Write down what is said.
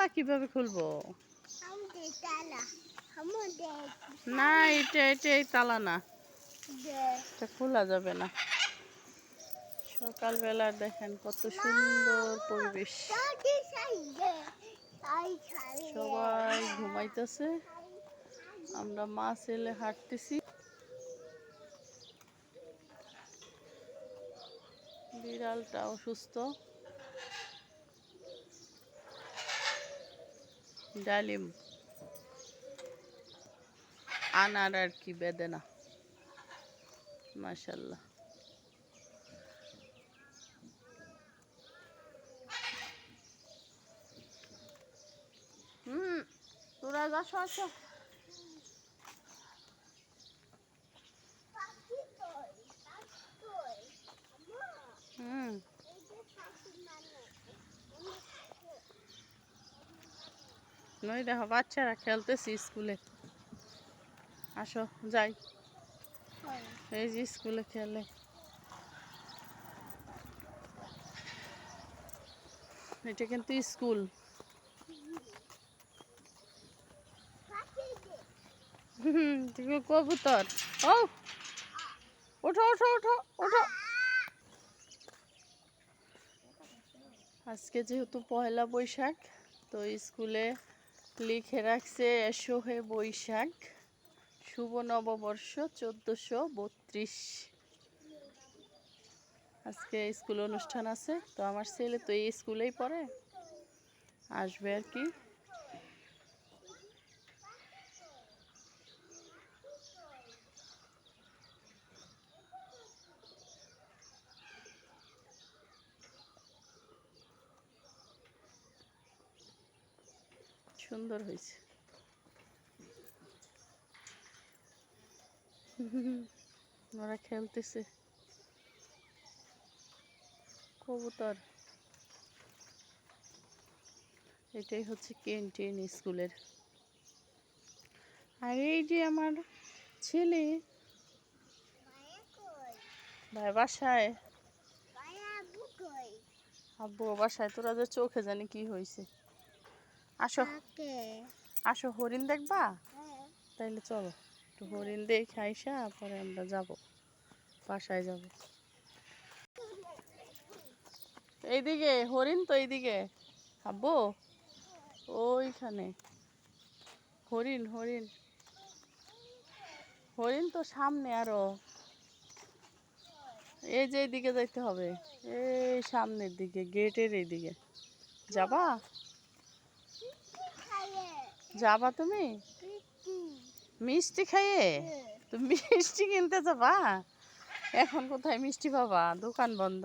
তালা কীভাবে খুলবো? না, এটা এটা এই তালা না। এটা খোলা যাবে না। সকালবেলা দেখেন কত সুন্দর পরিবেশ। সবাই ঘুমাইতেছে। আমরা মা, ছেলে হাঁটতেছি। বিড়ালটা অসুস্থ। ডালিম। আনার আর কি বেদনা। মাশাল্লাহ হুম তোরা যাস আসো হুম নই দেখো, বাচ্চারা খেলতেছি স্কুলে। আসো, যাই। এই যে স্কুলে খেলে। এটা কিন্তু স্কুল। কবুতর। ও! ওঠো ওঠো ওঠো ওঠো। আজকে যেহেতু পয়লা বৈশাখ, তো স্কুলে লিখে রাখছে এসো হে বৈশাখ, শুভ নববর্ষ চোদ্দোশো বত্রিশ। আজকে স্কুল অনুষ্ঠান আছে, তো আমার ছেলে তো এই স্কুলেই পড়ে। আসবে আর কি। সুন্দর হয়েছে। ওরা খেলতেছে। কবুতর। এটাই হচ্ছে ক্যান্টিন স্কুলের। আর এই যে আমার ছেলে ভাই বাসায়? আব্বু বাসায় তোরা যে চোখে জানি কি হয়েছে আসো। আসো হরিণ দেখবা? তাইলে চলো একটু হরিণ দেখে আইসা পরে আমরা যাব বাসায় যাব। এইদিকে হরিণ তো এইদিকে। আব্বু ওইখানে। হরিণ হরিণ। হরিণ তো সামনে আরও। এই যে এইদিকে যাইতে হবে এই সামনের দিকে গেটের এইদিকে। যাবা? যাবা তুমি? মিষ্টি খাইয়ে? তুমি মিষ্টি কিনতে যাবা? এখন কোথায় মিষ্টি পাবা? দোকান বন্ধ।